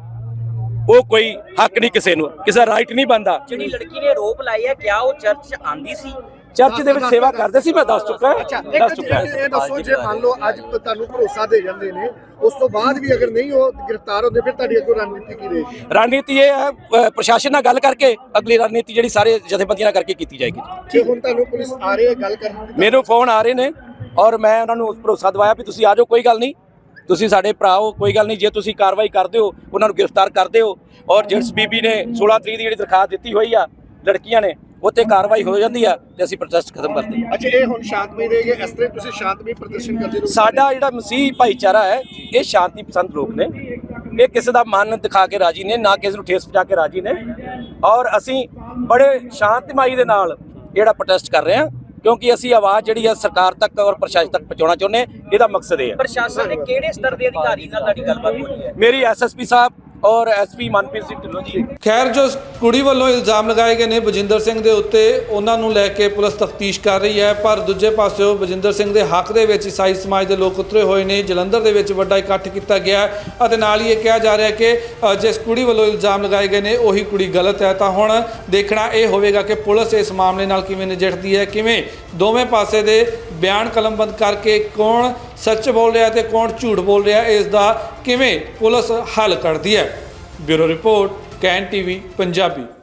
ਉਹ ਕੋਈ ਹੱਕ ਨਹੀਂ ਕਿਸੇ ਨੂੰ, ਕਿਸੇ ਦਾ ਰਾਈਟ ਨਹੀਂ ਬਣਦਾ। ਜਿਹੜੀ ਲੜਕੀ ਨੇ ਆਰੋਪ ਲਾਇਆ ਕਿਹਾ ਉਹ ਚਰਚ ਆਂਦੀ ਸੀ? ਚਰਚ ਦੇ ਵਿੱਚ ਸੇਵਾ ਕਰਦੇ ਸੀ ਮੈਂ ਦੱਸ ਚੁੱਕਾ ਅੱਛਾ ਦੱਸ ਚੁੱਕਾ ਇਹ ਦੱਸੋ ਜੇ ਮੰਨ ਲਓ ਅੱਜ ਤੁਹਾਨੂੰ ਭਰੋਸਾ ਦੇ ਜਾਂਦੇ ਨੇ ਉਸ ਤੋਂ ਬਾਅਦ ਵੀ ਅਗਰ ਨਹੀਂ ਉਹ ਗ੍ਰਿਫਤਾਰ ਹੁੰਦੇ ਫਿਰ ਤੁਹਾਡੀ ਅੱਗੋਂ ਰਣਨੀਤੀ ਕੀ ਰਹੇਗੀ? ਰਣਨੀਤੀ ਇਹ ਹੈ ਪ੍ਰਸ਼ਾਸਨ ਨਾਲ ਗੱਲ ਕਰਕੇ ਅਗਲੀ ਰਣਨੀਤੀ ਜਿਹੜੀ ਸਾਰੇ ਜਥੇਬੰਦੀਆਂ ਨਾਲ ਕਰਕੇ ਕੀਤੀ ਜਾਏਗੀ। ਜੇ ਹੁਣ ਤੁਹਾਨੂੰ ਪੁਲਿਸ ਆ ਰਹੀ ਹੈ ਗੱਲ ਕਰਨ ਮੈਨੂੰ ਫੋਨ ਆ ਰਹੇ ਨੇ ਔਰ ਮੈਂ ਉਹਨਾਂ ਨੂੰ ਭਰੋਸਾ ਦਿਵਾਇਆ ਵੀ ਤੁਸੀਂ ਆ ਜਾਓ ਕੋਈ ਗੱਲ ਨਹੀਂ। ਤੁਸੀਂ ਸਾਡੇ ਭਰਾ ਹੋ ਕੋਈ ਗੱਲ ਨਹੀਂ। ਜੇ ਤੁਸੀਂ ਕਾਰਵਾਈ ਕਰਦੇ ਹੋ ਉਹਨਾਂ ਨੂੰ ਗ੍ਰਿਫਤਾਰ ਕਰਦੇ ਹੋ ਔਰ ਜਿਸ ਬੀਬੀ ਨੇ 16 ਤਰੀਕ ਦੀ ਜਿਹੜੀ ਦਰਖਾਸਤ ਦਿੱਤੀ ਹੋਈ ਆ ਲੜਕੀਆਂ ਨੇ ਉੱਤੇ ਕਾਰਵਾਈ ਹੋ ਜਾਂਦੀ ਆ ਤੇ ਅਸੀਂ ਪ੍ਰੋਟੈਸਟ ਖਤਮ ਕਰਦੇ ਹਾਂ। ਅੱਛਾ ਇਹ ਹੁਣ ਸ਼ਾਂਤਮਈ ਰਹੇਗੀ ਇਸ ਤਰ੍ਹਾਂ ਤੁਸੀਂ ਸ਼ਾਂਤਮਈ ਪ੍ਰਦਰਸ਼ਨ ਕਰਦੇ ਰਹੋ। ਸਾਡਾ ਜਿਹੜਾ ਮਸੀਹ ਭਾਈਚਾਰਾ ਹੈ ਇਹ ਸ਼ਾਂਤੀ ਪਸੰਦ ਲੋਕ ਨੇ। ਇਹ ਕਿਸੇ ਦਾ ਮਨ ਦਿਖਾ ਕੇ ਰਾਜੀ ਨੇ ਨਾ ਕਿਸੇ ਨੂੰ ਠੇਸ ਪਹੁੰਚਾ ਕੇ ਰਾਜੀ ਨੇ। ਔਰ ਅਸੀਂ ਬੜੇ ਸ਼ਾਂਤਮਈ ਦੇ ਨਾਲ ਜਿਹੜਾ ਪ੍ਰੋਟੈਸਟ ਕਰ ਰਹੇ ਹਾਂ ਕਿਉਂਕਿ ਅਸੀਂ ਆਵਾਜ਼ ਜਿਹੜੀ ਹੈ ਸਰਕਾਰ ਤੱਕ ਔਰ ਪ੍ਰਸ਼ਾਸਨ ਤੱਕ ਪਹੁੰਚਾਉਣਾ ਚਾਹੁੰਦੇ ਹਾਂ ਇਹਦਾ ਮਕਸਦ ਇਹ ਹੈ। ਪ੍ਰਸ਼ਾਸਨ ਦੇ ਕਿਹੜੇ ਸਤਰ ਦੇ ਅਧਿਕਾਰੀ ਨਾਲ ਤੁਹਾਡੀ ਗੱਲਬਾਤ ਹੋ? ਰਹੀ ਹੈ ਮੇਰੀ ਐਸਐਸਪੀ ਸਾਹਿਬ ਔਰ ਐਸਪੀ ਮਨਪ੍ਰੀਤ ਸਿੰਘ ਢਿੱਲੋਂ ਜੀ। ਖੈਰ, ਜੋ ਕੁੜੀ ਵੱਲੋਂ ਇਲਜ਼ਾਮ ਲਗਾਏ ਗਏ ਨੇ ਬਜਿੰਦਰ ਸਿੰਘ ਦੇ ਉੱਤੇ, ਉਹਨਾਂ ਨੂੰ ਲੈ ਕੇ ਪੁਲਿਸ ਤਫਤੀਸ਼ ਕਰ ਰਹੀ ਹੈ, ਪਰ ਦੂਜੇ ਪਾਸਿਓ ਬਜਿੰਦਰ ਸਿੰਘ ਦੇ ਹੱਕ ਦੇ ਵਿੱਚ ਈਸਾਈ ਸਮਾਜ ਦੇ ਲੋਕ ਉਤਰੇ ਹੋਏ ਨੇ, ਜਲੰਧਰ ਦੇ ਵਿੱਚ ਵੱਡਾ ਇਕੱਠ ਕੀਤਾ ਗਿਆ ਅਤੇ ਨਾਲ ਹੀ ਇਹ ਕਿਹਾ ਜਾ ਰਿਹਾ ਕਿ ਜਿਸ ਕੁੜੀ ਵੱਲੋਂ ਇਲਜ਼ਾਮ ਲਗਾਏ ਗਏ ਨੇ, ਉਹੀ ਕੁੜੀ ਗਲਤ ਹੈ। ਤਾਂ ਹੁਣ ਦੇਖਣਾ ਇਹ ਹੋਵੇਗਾ ਕਿ ਪੁਲਿਸ ਇਸ ਮਾਮਲੇ ਨਾਲ ਕਿਵੇਂ ਨਜਿੱਠਦੀ ਹੈ, ਕਿਵੇਂ ਦੋਵੇਂ ਪਾਸੇ ਦੇ ਬਿਆਨ ਕਲਮਬੰਦ ਕਰਕੇ ਕੌਣ ਸੱਚ ਬੋਲ ਰਿਹਾ ਤੇ ਕੌਣ ਝੂਠ ਬੋਲ ਰਿਹਾ, ਇਸ ਦਾ ਕਿਵੇਂ ਪੁਲਿਸ ਹੱਲ ਕੱਢਦੀ ਹੈ? Bureau report, can TV, Punjabi.